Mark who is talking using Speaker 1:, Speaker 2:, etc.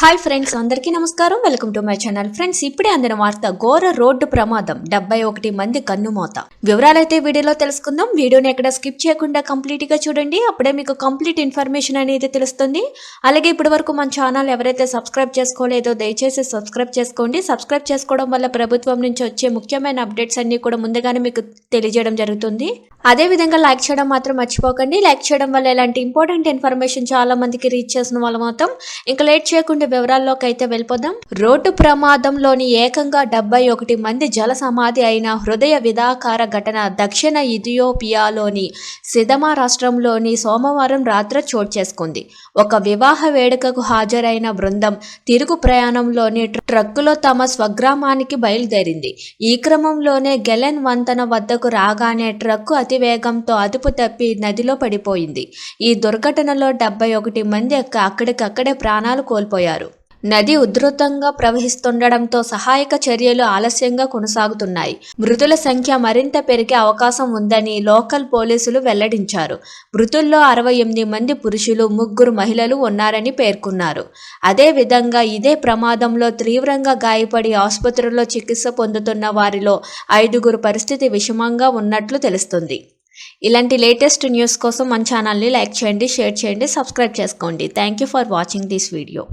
Speaker 1: Hi friends అందరికీ నమస్కారం. Welcome to my channel friends ఇప్పుడే అందిన వార్త ఘోర రోడ్డు ప్రమాదం డెబ్బై ఒకటి మంది కన్నుమోత. వివరాలైతే వీడియోలో తెలుసుకుందాం. వీడియోని ఎక్కడ స్కిప్ చేయకుండా కంప్లీట్గా చూడండి. అప్పుడే మీకు కంప్లీట్ ఇన్ఫర్మేషన్ అనేది తెలుస్తుంది. అలాగే ఇప్పటి వరకు మన ఛానల్ ఎవరైతే సబ్స్క్రైబ్ చేసుకోలేదో దయచేసి సబ్స్క్రైబ్ చేసుకోండి. సబ్స్క్రైబ్ చేసుకోవడం వల్ల ప్రభుత్వం నుంచి వచ్చే ముఖ్యమైన అప్డేట్స్ అన్ని కూడా ముందుగానే మీకు తెలియజేయడం జరుగుతుంది. అదే విధంగా లైక్ చేయడం మాత్రం మర్చిపోకండి. లైక్ చేయడం వల్ల ఇలాంటి ఇంపార్టెంట్ ఇన్ఫర్మేషన్ చాలా మందికి రీచ్ చేసిన వాళ్ళు మొత్తం ఇంకా లేట్ చేయకుండా వివరాల్లోకి అయితే వెళ్ళిపోదాం. రోడ్డు ప్రమాదంలోని ఏకంగా డెబ్బై ఒకటి మంది జల సమాధి అయిన హృదయ విధాకార ఘటన దక్షిణ ఇథియోపియాలోని సిదమా రాష్ట్రంలోని సోమవారం రాత్రి చోటు చేసుకుంది. ఒక వివాహ వేడుకకు హాజరైన బృందం తిరుగు ప్రయాణంలోని ట్రక్కులో తమ స్వగ్రామానికి బయలుదేరింది. ఈ క్రమంలోనే గెలెన్ వంతెన వద్దకు రాగానే ట్రక్కు అతివేగంతో అదుపు తప్పి నదిలో పడిపోయింది. ఈ దుర్ఘటనలో డెబ్బై ఒకటి మంది అక్క- అక్కడికక్కడే ప్రాణాలు కోల్పోయారు. నది ఉధృతంగా ప్రవహిస్తుండడంతో సహాయక చర్యలు ఆలస్యంగా కొనసాగుతున్నాయి. మృతుల సంఖ్య మరింత పెరిగే అవకాశం ఉందని లోకల్ పోలీసులు వెల్లడించారు. మృతుల్లో అరవై ఎనిమిది మంది పురుషులు ముగ్గురు మహిళలు ఉన్నారని పేర్కొన్నారు. అదేవిధంగా ఇదే ప్రమాదంలో తీవ్రంగా గాయపడి ఆసుపత్రిలో చికిత్స పొందుతున్న వారిలో ఐదుగురు పరిస్థితి విషమంగా ఉన్నట్లు తెలుస్తుంది. ఇలాంటి లేటెస్ట్ న్యూస్ కోసం మన ఛానల్ని లైక్ చేయండి షేర్ చేయండి సబ్స్క్రైబ్ చేసుకోండి. Thank you for watching this video.